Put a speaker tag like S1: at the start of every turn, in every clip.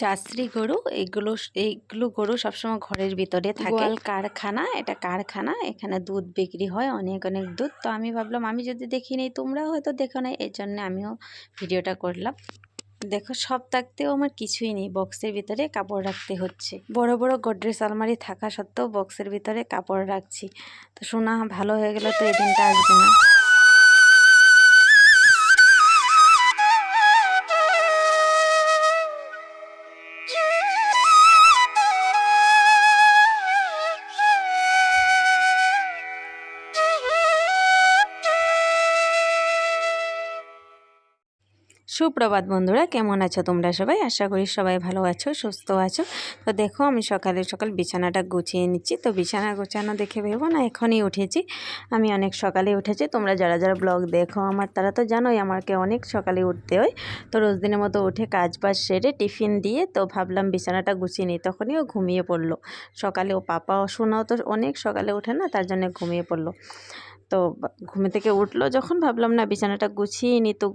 S1: Jersey গরু এগুলো এইগুলো গরু সবসময় ঘরের ভিতরে থাকে। গোয়াল। কারখানা এটা কারখানা এখানে দুধ বিক্রি হয় অনেক অনেক দুধ। তো আমি ভাবলাম আমি যদি দেখি নেই তোমরাও হয়তো দেখো নাই এই জন্য আমিও ভিডিওটা করলাম। দেখো সব থাকতেও আমার কিছুই নেই বক্সের ভিতরে কাপড় রাখতে হচ্ছে। বড় বড় গডরেজ আলমারি থাকা সত্ত্বেও বক্সের ভিতরে কাপড় রাখছি। তো শোনা ভালো হয়ে গেলে তো এই দিনটা আসবে না। সুপ্রভাত বন্ধুরা, কেমন আছো তোমরা সবাই? আশা করি সবাই ভালো আছো, সুস্থ আছো। তো দেখো, আমি সকালে সকাল বিছানাটা গুছিয়ে নিচ্ছি। তো বিছানা গোছানো দেখে ভেবো না, এখনই উঠেছি। আমি অনেক সকালে উঠেছি। তোমরা যারা যারা ব্লগ দেখো আমার, তারা তো জানোই আমাকে অনেক সকালে উঠতে হয়। তো রোজ দিনের মতো উঠে কাজ বাজ সেরে টিফিন দিয়ে তো ভাবলাম বিছানাটা গুছিয়ে নিই। তখনই ও ঘুমিয়ে পড়ল। সকালে ও পাপা ও শোনাও তো অনেক সকালে ওঠে না, তার জন্য ঘুমিয়ে পড়ল। তো ঘুমে থেকে উঠল, যখন ভাবলাম, না, বিছানাটা গুছিয়ে নিই তো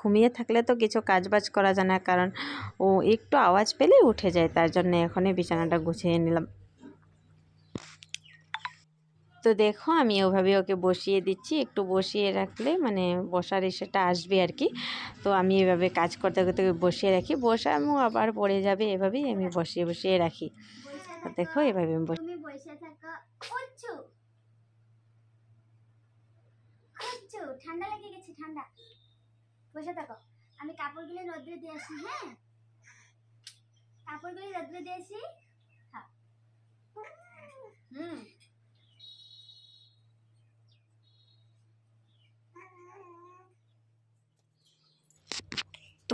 S1: ঘুমিয়ে থাকলে তো কিছু কাজবাজ করা যায় না, কারণ ও একটু আওয়াজ পেলেই উঠে যায়, তার জন্য এখনই বিছানাটা গুছিয়ে নিলাম। তো দেখো, আমি ওভাবে ওকে বসিয়ে দিচ্ছি, একটু বসিয়ে রাখলে মানে বসার এসেটা আসবে আর কি। তো আমি এভাবে কাজ করতে করতে বসিয়ে রাখি, বসা বসামো আবার পড়ে যাবে, এভাবেই আমি বসিয়ে বসিয়ে রাখি। দেখো, এভাবে আমি বসে
S2: খুঁজছো ঠান্ডা লেগে গেছে, ঠান্ডা। বসে থাকো। আমি কাপড়গুলো রোদ্রে দিয়ে আসি হ্যাঁ? কাপড়গুলো রোদ্রে দিয়ে আসি। থাক। হুম।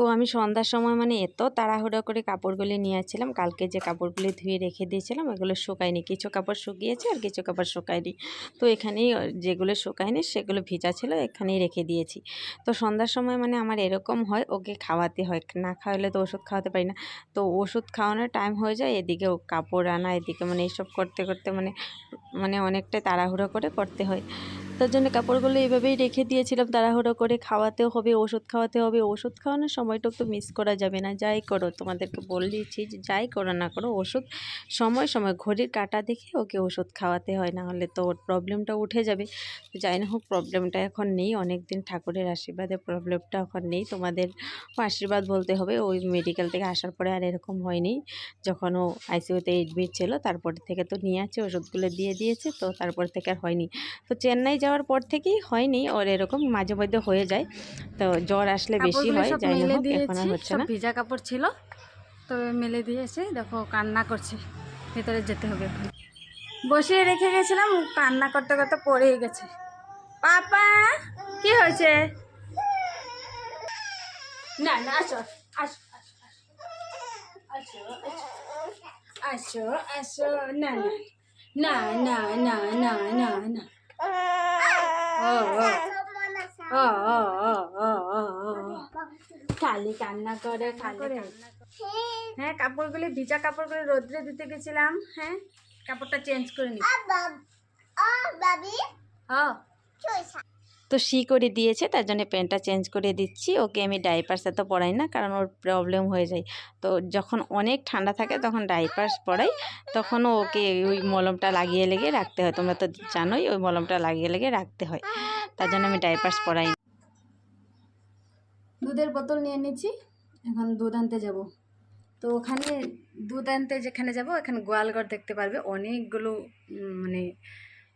S1: তো আমি সন্ধ্যার সময় মানে এত তাড়াহুড়ো করে কাপড়গুলি নিয়ে আসছিলাম। কালকে যে কাপড়গুলি ধুয়ে রেখে দিয়েছিলাম এগুলো শুকায়নি। কিছু কাপড় শুকিয়েছে আর কিছু কাপড় শুকায়নি। তো এখানেই যেগুলো শুকায়নি সেগুলো ভিজা ছিল, এখানেই রেখে দিয়েছি। তো সন্ধ্যার সময় মানে আমার এরকম হয়, ওকে খাওয়াতে হয়। না খাওয়ালে তো ওষুধ খাওয়াতে পারি না। তো ওষুধ খাওয়ানোর টাইম হয়ে যায়, এদিকে কাপড় আনা, এদিকে মানে এইসব করতে করতে মানে মানে অনেকটাই তাড়াহুড়ো করে করতে হয়। তার জন্য কাপড়গুলো এইভাবেই রেখে দিয়েছিলাম, তাড়াহুড়ো করে খাওয়াতেও হবে, ওষুধ খাওয়াতে হবে। ওষুধ খাওয়ানোর সময়টুকু তো মিস করা যাবে না। যাই করো, তোমাদেরকে বলে দিয়েছি যে যাই করো না করো, ওষুধ সময় সময় ঘড়ির কাটা দেখে ওকে ওষুধ খাওয়াতে হয় না হলে তো ওর প্রবলেমটা উঠে যাবে। যাই না হোক প্রবলেমটা এখন নেই অনেক দিন ঠাকুরের আশীর্বাদে প্রবলেমটা এখন নেই। তোমাদের আশীর্বাদ বলতে হবে, ওই মেডিকেল থেকে আসার পরে আর এরকম হয়নি। যখন ও আইসিইউতে এডমিট ছিল, তারপর থেকে তো নিয়ে আছে, ওষুধগুলো দিয়ে দিয়েছে, তো তারপর থেকে আর হয়নি। তো চেন্নাই যাওয়ার পর থেকেই হয়নি ওর এরকম মাঝে মধ্যে হয়ে যায়। তো জ্বর আসলে বেশি হয় যাই হোক এখন আর হচ্ছে না।
S3: ভিজা কাপড় ছিল তো মেলে দিয়েছে দেখো কান্না করছে ভেতরে যেতে হবে এখন। বসিয়ে রেখে গেছিলাম কান্না করতে করতে পড়েই গেছে। পাপা কি হয়েছে? না না আসো আসো আসো আসো আসো আসো না না না না না না না। খালি কান্না করে খালি হ্যাঁ কাপড়গুলি ভিজা কাপড়গুলি রোদ্রে দিতে গেছিলাম হ্যাঁ? কাপড়টা চেঞ্জ করে নি
S2: বাবি
S1: তো সি করে দিয়েছে, তার জন্য প্যান্টটা চেঞ্জ করে দিচ্ছি। ওকে আমি ডাইপার্স এত পরাই না, কারণ ওর প্রবলেম হয়ে যায়। তো যখন অনেক ঠান্ডা থাকে, তখন ডাইপার্স পরাই। তখনও ওকে ওই মলমটা লাগিয়ে লেগে রাখতে হয়। তোমরা তো জানোই, ওই মলমটা লাগিয়ে লেগে রাখতে হয়। তার জন্য আমি ডাইপার্স পরাই।
S3: দুধের বোতল নিয়ে নিচ্ছি। এখন দুধ আনতে যাব। তো ওখানে দুধ আনতে যেখানে যাব, এখানে গোয়ালঘর দেখতে পারবে। অনেকগুলো মানে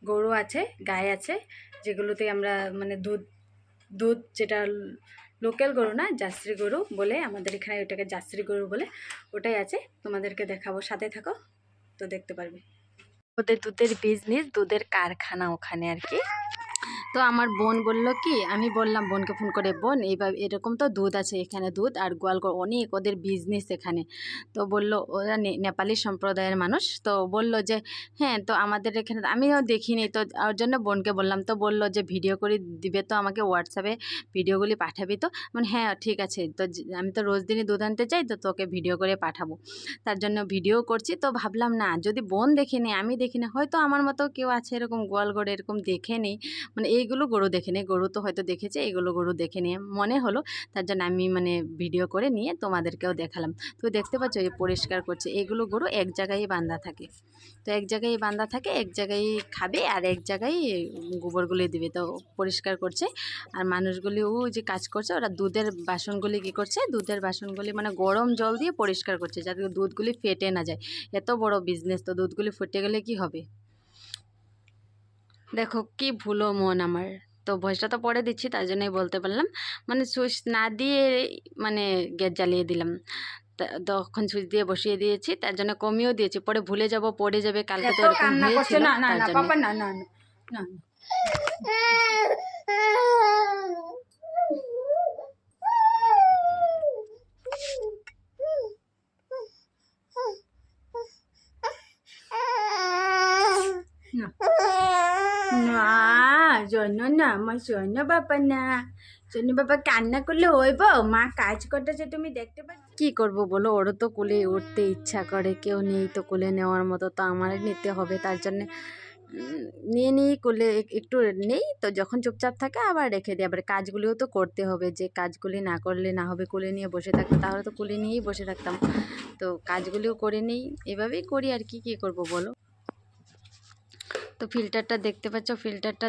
S3: গরু আছে গায়ে আছে। যেগুলোতে আমরা মানে দুধ দুধ যেটা লোকাল গরু না জার্সি গরু বলে আমাদের এখানে ওটাকে জার্সি গরু বলে, ওটাই আছে। তোমাদেরকে দেখাবো, সাথে থাকো, তো দেখতে পারবে। ওদের দুধের বিজনেস দুধের কারখানা ওখানে আর কি। তো আমার বোন বলল কি, আমি বললাম, বোনকে ফোন করে, বোন, এইভাবে, এরকম তো দুধ আছে এখানে দুধ আর গোয়ালগড় অনেক ওদের বিজনেস এখানে। তো বলল, ওরা নেপালি সম্প্রদায়ের মানুষ। তো বলল যে হ্যাঁ তো আমাদের এখানে, আমিও দেখিনি। তো ওর জন্য বোনকে বললাম, তো বলল যে, ভিডিও করে দিবে তো আমাকে হোয়াটসঅ্যাপে ভিডিওগুলি পাঠাবি তো? মানে হ্যাঁ ঠিক আছে। তো আমি তো রোজ দিনই দুধ আনতে চাই, তো তোকে ভিডিও করে পাঠাবো। তার জন্য ভিডিও করছি। তো ভাবলাম, না, যদি বোন দেখিনি, আমি দেখিনি, হয়তো আমার মতো কেউ আছে এরকম গোয়ালগড় এরকম দেখে নেই। মানে এই এইগুলো গরু দেখে নিই গরু তো হয়তো দেখেছে এইগুলো গরু দেখে নিয়ে মনে হলো। তার জন্য আমি মানে ভিডিও করে নিয়ে তোমাদেরকেও দেখালাম। তো দেখতে পাচ্ছ এই পরিষ্কার করছে। এগুলো গরু এক জায়গায় বাঁধা থাকে। তো এক জায়গায় বাঁধা থাকে, এক জায়গায় খাবে আর এক জায়গায় গোবরগুলি দিবে। তো পরিষ্কার করছে। আর মানুষগুলিও যে কাজ করছে, ওরা দুধের বাসনগুলি কী করছে? দুধের বাসনগুলি মানে গরম জল দিয়ে পরিষ্কার করছে, যাতে দুধগুলি ফেটে না যায়। এত বড় বিজনেস তো দুধগুলি ফেটে গেলে কি হবে? দেখো কি ভুলো মন আমার। তো ভয়েসটা তো পরে দিচ্ছি তার জন্যই বলতে পারলাম। মানে সুইচ না দিয়ে মানে গ্যাস জ্বালিয়ে দিলাম। তখন সুইচ দিয়ে বসিয়ে দিয়েছি তার জন্য কমিয়েও দিয়েছি। পরে ভুলে যাব পড়ে যাবে কালকে তো এরকম হয়েছিল
S4: না না
S3: তার
S4: না পাপা না না না। না। না জন্য না। আমার না মা কাজ তুমি দেখতে
S3: কি করব বলো? ওরও তো কোলে উঠতে ইচ্ছা করে, কেউ নেই তো কোলে নেওয়ার মতো, তো আমার নিতে হবে, তার জন্যে নিয়ে নিই কোলে, এক- একটু নেই তো, যখন চুপচাপ থাকে আবার রেখে দিই। আবার কাজগুলিও তো করতে হবে, যে কাজগুলি না করলে না হবে, কোলে নিয়ে বসে থাকতো তাহলে তো কোলে নিয়েই বসে থাকতাম। তো কাজগুলিও করে নিই, এভাবেই করি আর কি, কী করব বলো? তো ফিল্টারটা দেখতে পাচ্ছ ফিল্টারটা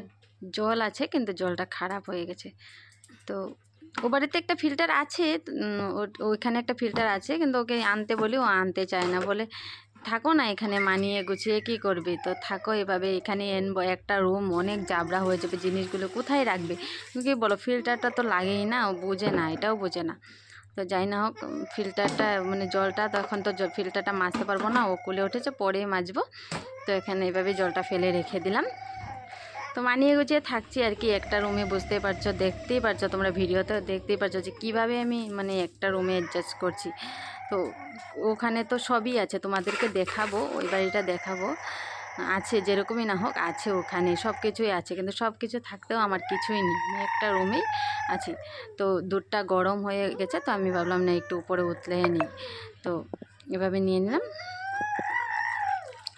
S3: জল আছে, কিন্তু জলটা খারাপ হয়ে গেছে। তো ও বাড়িতে একটা ফিল্টার আছে ওইখানে একটা ফিল্টার আছে, কিন্তু ওকে আনতে বলি, ও আনতে চায় না। বলে, থাকো না এখানে, মানিয়ে গুছিয়ে কি করবে? তো থাকো এভাবে, এখানে এনবো একটা রুম অনেক জাবরা হয়ে যাবে, জিনিসগুলো কোথায় রাখবে? কি বলো ফিল্টারটা তো লাগেই না, ও বোঝে না, এটাও বোঝে না। তো যাই না হোক ফিল্টারটা মানে জলটা তখন তো ফিল্টারটা মাজতে পারব না, ও কুলে উঠেছে, পরে মাজবো। তো এখানে এভাবে জলটা ফেলে রেখে দিলাম। তো মানিয়ে গুছিয়ে থাকছি আর কি, একটা রুমে বুঝতেই পারছ, দেখতেই পারছ তোমরা ভিডিওতে দেখতেই পারছ যে কীভাবে আমি মানে একটা রুমে অ্যাডজাস্ট করছি। তো ওখানে তো সবই আছে, তোমাদেরকে দেখাবো, ওই বাড়িটা দেখাবো। আছে, যেরকমই না হোক আছে ওখানে সব কিছুই আছে, কিন্তু সব কিছু থাকতেও আমার কিছুই নেই একটা রুমেই আছি। তো দুধটা গরম হয়ে গেছে, তো আমি ভাবলাম না একটু উপরে উতলে নিই। তো এভাবে নিয়ে নিলাম।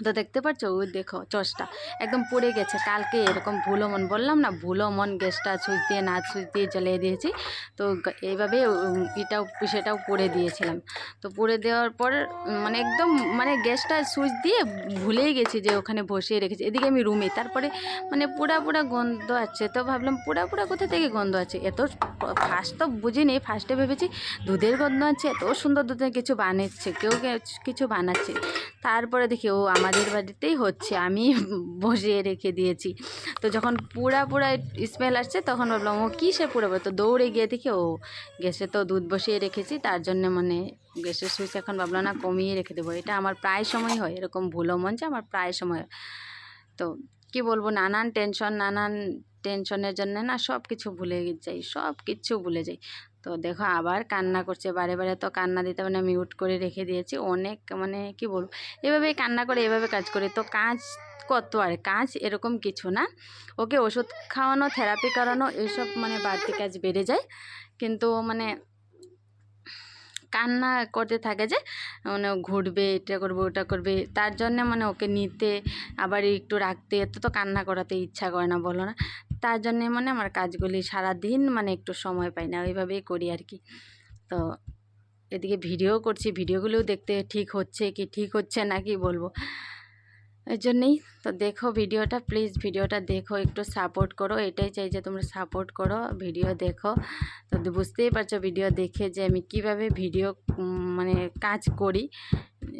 S3: তো দেখতে পাচ্ছ? ওই দেখো চসটা একদম পুড়ে গেছে। কালকে এরকম ভুলো মন, বললাম না, ভুলো মন গ্যাসটা সুইচ দিয়ে, না সুইচ দিয়ে জ্বালিয়ে দিয়েছি। তো এইভাবে এটাও সেটাও পুড়ে দিয়েছিলাম। তো পুড়ে দেওয়ার পর মানে একদম মানে গ্যাসটা সুইচ দিয়ে ভুলেই গেছি যে ওখানে বসিয়ে রেখেছি। এদিকে আমি রুমে, তারপরে মানে পুরা পুরা গন্ধ আছে। তো ভাবলাম পুরা পুরা কোথা থেকে গন্ধ আছে? এত ফার্স্ট তো বুঝিনি, ফার্স্টে ভেবেছি দুধের গন্ধ আছে। এত সুন্দর দুধের কিছু বানাচ্ছে, কেউ কিছু বানাচ্ছে। তারপরে দেখি, ও আমাদের বাড়িতেই হচ্ছে। আমি বসিয়ে রেখে দিয়েছি। তো যখন পুরা পুরা স্মেল আসছে, তখন ভাবলাম, ও কী সে পুরো তো দৌড়ে গিয়ে দেখি, ও গ্যাসে তো দুধ বসিয়ে রেখেছি, তার জন্য মানে গ্যাসের সুইচ এখন ভাবলাম, না, কমিয়ে রেখে দেবো। এটা আমার প্রায় সময় হয়, এরকম ভুলো মঞ্চে আমার প্রায় সময়। তো কি বলব, নানান টেনশন নানান টেনশনের জন্য না সব কিছু ভুলে যাই সব কিছু ভুলে যাই। তো দেখো আবার কান্না করছে, বারে বারে তো কান্না দিতে মানে মিউট করে রেখে দিয়েছি। অনেক মানে কি বলব, এভাবেই কান্না করে, এভাবে কাজ করে। তো কাজ কত আর, কাজ এরকম কিছু না। ওকে ওষুধ খাওয়ানো থেরাপি করানো এইসব মানে বাড়তি কাজ বেড়ে যায়। কিন্তু মানে কান্না করতে থাকে যে মানে ঘুরবে, এটা করবে, ওটা করবে, তার জন্য মানে ওকে নিতে, আবার একটু রাখতে, এত তো কান্না করাতে ইচ্ছা করে না, বলো না। তার জন্যে মানে আমার কাজগুলি সারা দিন মানে একটু সময় পাই না, ওইভাবেই করি আর কি তো এদিকে ভিডিও করছি, ভিডিওগুলোও দেখতে ঠিক হচ্ছে কি ঠিক হচ্ছে না কি বলব। এর জন্যেই তো দেখো ভিডিওটা প্লিজ ভিডিওটা দেখো, একটু সাপোর্ট করো। এটাই চাই যে তোমরা সাপোর্ট করো, ভিডিও দেখো। তো বুঝতেই পারছ ভিডিও দেখে যে আমি কীভাবে ভিডিও মানে কাজ করি।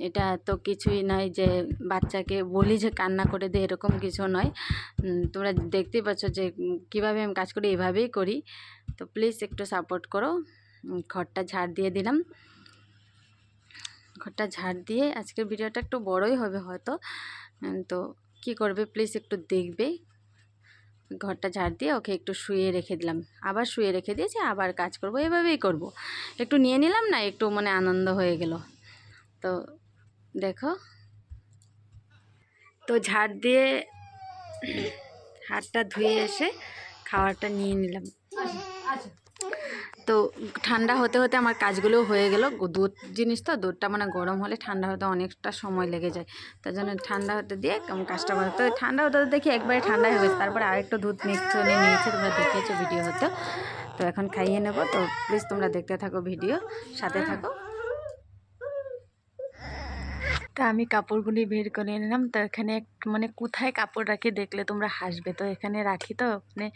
S3: এটা তো কিছুই নয় যে বাচ্চাকে বলি যে কান্না করে দে, এরকম কিছু নয়। তোমরা দেখতেই পাচ্ছ যে কীভাবে আমি কাজ করি, এভাবেই করি। তো প্লিজ একটু সাপোর্ট করো। ঘরটা ঝাড় দিয়ে দিলাম। ঘরটা ঝাড় দিয়ে আজকের ভিডিওটা একটু বড়ই হবে হয়তো। তো কি করবে প্লিজ একটু দেখবে। ঘরটা ঝাড় দিয়ে ওকে একটু শুয়ে রেখে দিলাম। আবার শুয়ে রেখে দিয়েছি, আবার কাজ করব, এভাবেই করব। একটু নিয়ে নিলাম না, একটু মানে আনন্দ হয়ে গেল। তো দেখো। তো ঝাড় দিয়ে হাতটা ধুয়ে এসে খাবারটা নিয়ে নিলাম।
S4: আচ্ছা।
S3: তো ঠান্ডা হতে হতে আমার কাজগুলো হয়ে গেল। দুধ জিনিস তো, দুধটা মানে গরম হলে ঠান্ডা হতে অনেকটা সময় লেগে যায়। তার জন্য ঠান্ডা হতে দিয়ে কাজটা করে। তো ঠান্ডা হতে হতে দেখি একবারে ঠান্ডা হয়ে গেছে। তারপরে আরেকটু দুধ নিচ্ছে নিয়ে নিয়েছে। তোমরা দেখিয়েছো ভিডিও হতে। তো এখন খাইয়ে নেব। তো প্লিজ তোমরা দেখতে থাকো ভিডিও সাথে থাকো। তা আমি কাপড়গুলি বের করে নিলাম তো এখানে মানে কোথায় কাপড় রাখি দেখলে তোমরা হাসবে। তো এখানে রাখি তো মানে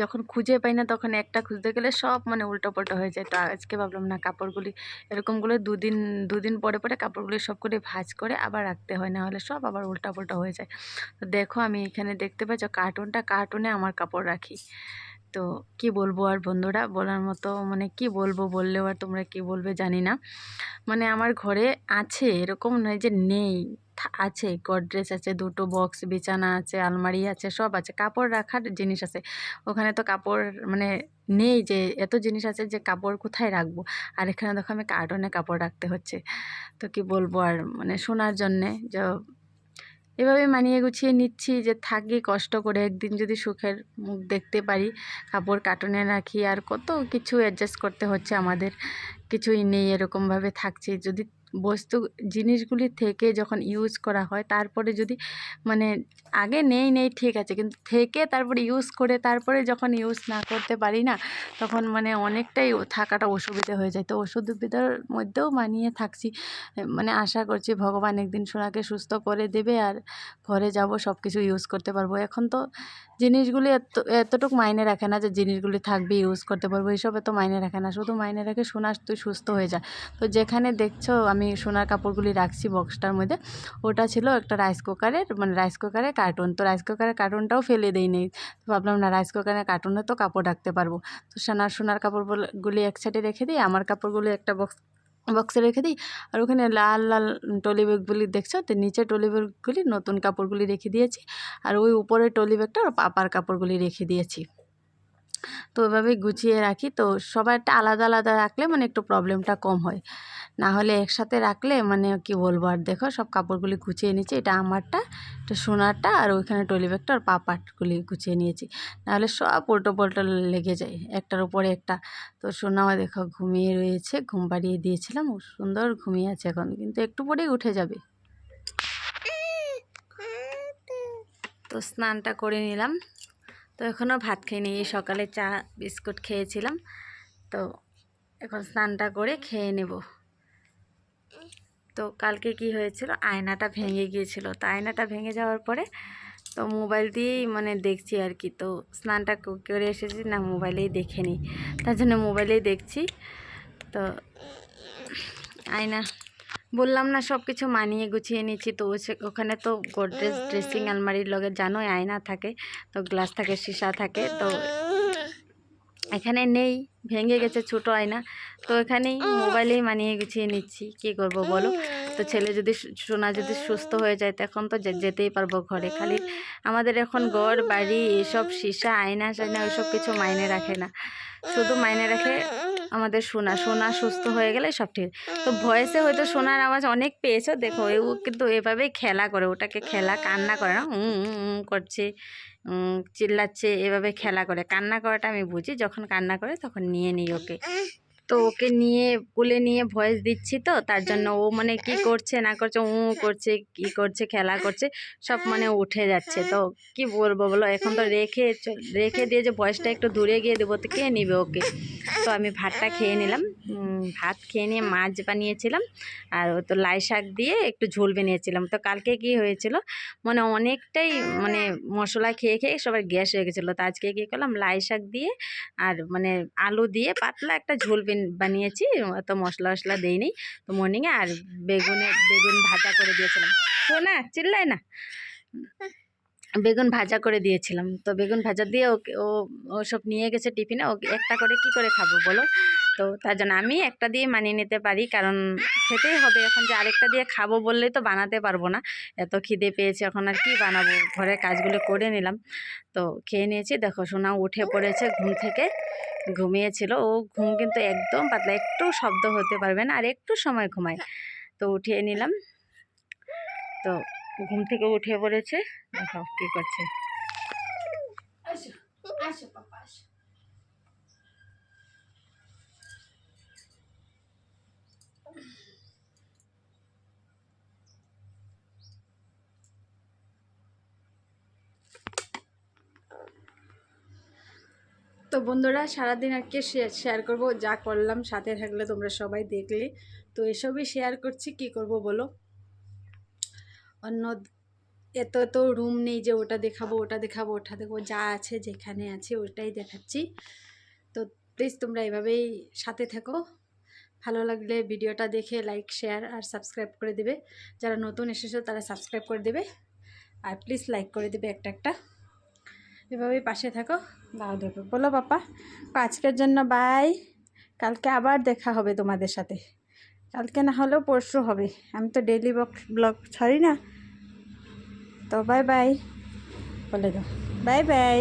S3: যখন খুঁজে পাই না তখন একটা খুঁজতে গেলে সব মানে উল্টো পাল্টো হয়ে যায়। তো আজকে ভাবলাম না কাপড়গুলি এরকমগুলো দুদিন দুদিন পরে পরে কাপড়গুলি সব করে ভাঁজ করে আবার রাখতে হয়। না হলে সব আবার উল্টা পাল্টা হয়ে যায়। তো দেখো আমি এখানে দেখতে পাচ্ছ কার্টুনটা কার্টুনে আমার কাপড় রাখি। তো কি বলব আর বন্ধুরা? বলার মতো মানে কি বলব বললেও আর তোমরা কি বলবে জানি না। মানে আমার ঘরে আছে, এরকম নয় যে নেই। আছে গডরেজ আছে, দুটো বক্স, বিছানা আছে, আলমারি আছে, সব আছে। কাপড় রাখার জিনিস আছে। ওখানে তো কাপড় মানে নেই যে, এত জিনিস আছে যে কাপড় কোথায় রাখব? আর এখানে দেখো আমি কার্টনে কাপড় রাখতে হচ্ছে। তো কি বলব আর মানে শোনার জন্যে। যে এভাবে মানিয়ে গুছিয়ে নিচ্ছি যে থাকি কষ্ট করে একদিন যদি সুখের মুখ দেখতে পারি, কাপড় কার্টনে রাখি আর কত কিছু অ্যাডজাস্ট করতে হচ্ছে আমাদের। কিছুই নেই, এরকমভাবে থাকছে। যদি বস্তু জিনিসগুলি থেকে যখন ইউজ করা হয়, তারপরে যদি মানে আগে নেই নেই, ঠিক আছে। কিন্তু থেকে তারপরে ইউজ করে, তারপরে যখন ইউজ না করতে পারি না, তখন মানে অনেকটাই থাকাটা অসুবিধে হয়ে যায়। তো অসুবিধার মধ্যেও মানিয়ে থাকছি। মানে আশা করছি ভগবান একদিন সোনাকে সুস্থ করে দেবে আর ঘরে যাব সব কিছু ইউজ করতে পারব। এখন তো জিনিসগুলি এত, এতটুকু মাইনে রাখে না যে জিনিসগুলি থাকবে ইউজ করতে পারব। এইসব এত মাইনে রাখে না। শুধু মাইনে রাখে সোনা, তুই সুস্থ হয়ে যা। তো যেখানে দেখছ আমি সোনার কাপড়গুলি রাখছি বক্সটার মধ্যে। ওটা ছিল একটা রাইস কুকারের মানে রাইস কুকারের কার্টুন তো রাইস কুকারের কার্টুনটাও ফেলে দেই নেই। ভাবলাম, না রাইস কুকারের কার্টুনে তো কাপড় রাখতে পারব। তো সোনার সোনার কাপড়গুলি এক সাইডে রেখে দিই, আমার কাপড়গুলি একটা বক্স বক্সে রেখে দিই। আর ওখানে লাল লাল টলি ব্যাগগুলি দেখছ? তো নিচে টলি ব্যাগগুলি, নতুন কাপড়গুলি রেখে দিয়েছি। আর ওই উপরে টলি ব্যাগটা পাপার কাপড়গুলি রেখে দিয়েছি। তো ওইভাবেই গুছিয়ে রাখি। তো সবারটা আলাদা আলাদা রাখলে মানে একটু প্রবলেমটা কম হয়। না হলে একসাথে রাখলে মানে কি বলব? আর দেখো সব কাপড়গুলি গুছিয়ে নিয়েছি। এটা আমারটা, এটা সোনারটা আর ওইখানে টলি ব্যাগটা আর পাপারগুলি গুছিয়ে নিয়েছি। নাহলে সব উল্টো পাল্টো লেগে যায়, একটার উপরে একটা। তো সোনাও দেখো ঘুমিয়ে রয়েছে, ঘুম পাড়িয়ে দিয়েছিলাম। সুন্দর ঘুমিয়ে আছে এখন, কিন্তু একটু পরেই উঠে যাবে। তো স্নানটা করে নিলাম। তো এখনও ভাত খেয়ে এই সকালে চা, বিস্কুট খেয়েছিলাম। তো এখন স্নানটা করে খেয়ে নেব। তো কালকে কি হয়েছিল? আয়নাটা ভেঙে গিয়েছিল। তো আয়নাটা ভেঙে যাওয়ার পরে তো মোবাইল দিয়েই মানে দেখছি আর কি। তো স্নানটা করে এসেছি না মোবাইলেই দেখে নিই তার জন্য মোবাইলেই দেখছি। তো আয়না, বললাম না সব কিছু মানিয়ে গুছিয়ে নিচ্ছি। তো ওখানে তো গোদরেজ ড্রেসিং আলমারির লগে জানোই আয়না থাকে। তো গ্লাস থাকে, সীসা থাকে। তো এখানে নেই, ভেঙে গেছে, ছোটো আয়না। তো এখানেই মোবাইলেই মানিয়ে গুছিয়ে নিচ্ছি। কি করব বলো? তো ছেলে যদি সোনা যদি সুস্থ হয়ে যায়, তখন তো যেতেই পারব ঘরে। খালি আমাদের এখন ঘর, বাড়ি, এসব সীসা আয়না সাইনা ওইসব কিছু মাইনে রাখে না। শুধু মাইনে রাখে আমাদের সোনা সোনা সুস্থ হয়ে গেলে সব ঠিক। তো ভয়েসে হয়তো সোনার আওয়াজ অনেক পেয়েছ দেখো ও কিন্তু এভাবেই খেলা করে ওটাকে খেলা কান্না করে না করছে চিল্লাচ্ছে এভাবে খেলা করে। কান্না করাটা আমি বুঝি যখন কান্না করে তখন নিয়ে নিই ওকে। তো ওকে নিয়ে কোলে নিয়ে ভয়েস দিচ্ছি তো তার জন্য ও মানে কি করছে না করছে উ করছে কি করছে খেলা করছে সব মানে উঠে যাচ্ছে। তো কি বলব বলো এখন তো রেখে রেখে দিয়ে যে ভয়েসটা একটু দূরে গিয়ে দেবো তো কে নিবে ওকে? তো আমি ভাতটা খেয়ে নিলাম। ভাত খেয়ে নিয়ে মাছ বানিয়েছিলাম। আর ও তো লাই শাক দিয়ে একটু ঝোল বানিয়েছিলাম। তো কালকে কি হয়েছিল? মানে অনেকটাই মানে মশলা খেয়ে খেয়ে সবার গ্যাস হয়ে গেছিল। তো আজকে কী করলাম? লাই শাক দিয়ে আর মানে আলু দিয়ে পাতলা একটা ঝোল বেন- বানিয়েছি। অত মশলা মশলা দিইনি। তো মর্নিংয়ে আর বেগুনে, বেগুন ভাজা করে দিয়েছিলাম। শোনা? চিল্লাই না? বেগুন ভাজা করে দিয়েছিলাম। তো বেগুন ভাজা দিয়ে ওকে, ও ওসব নিয়ে গেছে টিফিনে, ওকে একটা করে কি করে খাব বলো? তো তার জন্য আমি একটা দিয়ে মানিয়ে নিতে পারি, কারণ খেতেই হবে এখন যে আরেকটা দিয়ে খাব বললেই তো বানাতে পারব না। এত খিদে পেয়েছে, এখন আর কি বানাবো? ঘরের কাজগুলো করে নিলাম। তো খেয়ে নিয়েছি, দেখো সোনা উঠে পড়েছে ঘুম থেকে। ঘুমিয়েছিল, ও ঘুম কিন্তু একদম পাতলা, একটু শব্দ হতে পারবে না, আর একটু সময় ঘুমায়। তো উঠিয়ে নিলাম। তো ঘুম থেকে উঠে পড়েছে। দেখাও কি করছে।
S4: তো
S3: বন্ধুরা, সারাদিন আজকে শেয়ার শেয়ার করব? যা করলাম, সাথে থাকলে তোমরা সবাই দেখলে। তো এসবই শেয়ার করছি, কি করব বলো? অন্য এত এত রুম নেই যে ওটা দেখাবো ওটা দেখাবো ওটা দেখাবো, যা আছে যেখানে আছে ওটাই দেখাচ্ছি। তো প্লিজ তোমরা এভাবেই সাথে থাকো। ভালো লাগলে ভিডিওটা দেখে লাইক শেয়ার আর সাবস্ক্রাইব করে দেবে। যারা নতুন এসেছ তারা সাবস্ক্রাইব করে দেবে। আর প্লিজ লাইক করে দেবে একটা একটা। এভাবেই পাশে থাকো। দাও দেবে বলো পাপা, আজকের জন্য বাই কালকে আবার দেখা হবে তোমাদের সাথে। কালকে না হলেও পরশু হবে। আমি তো ডেলি ব্লগ ছাড়ি না তো বাই বাই বলে দাও। Bye bye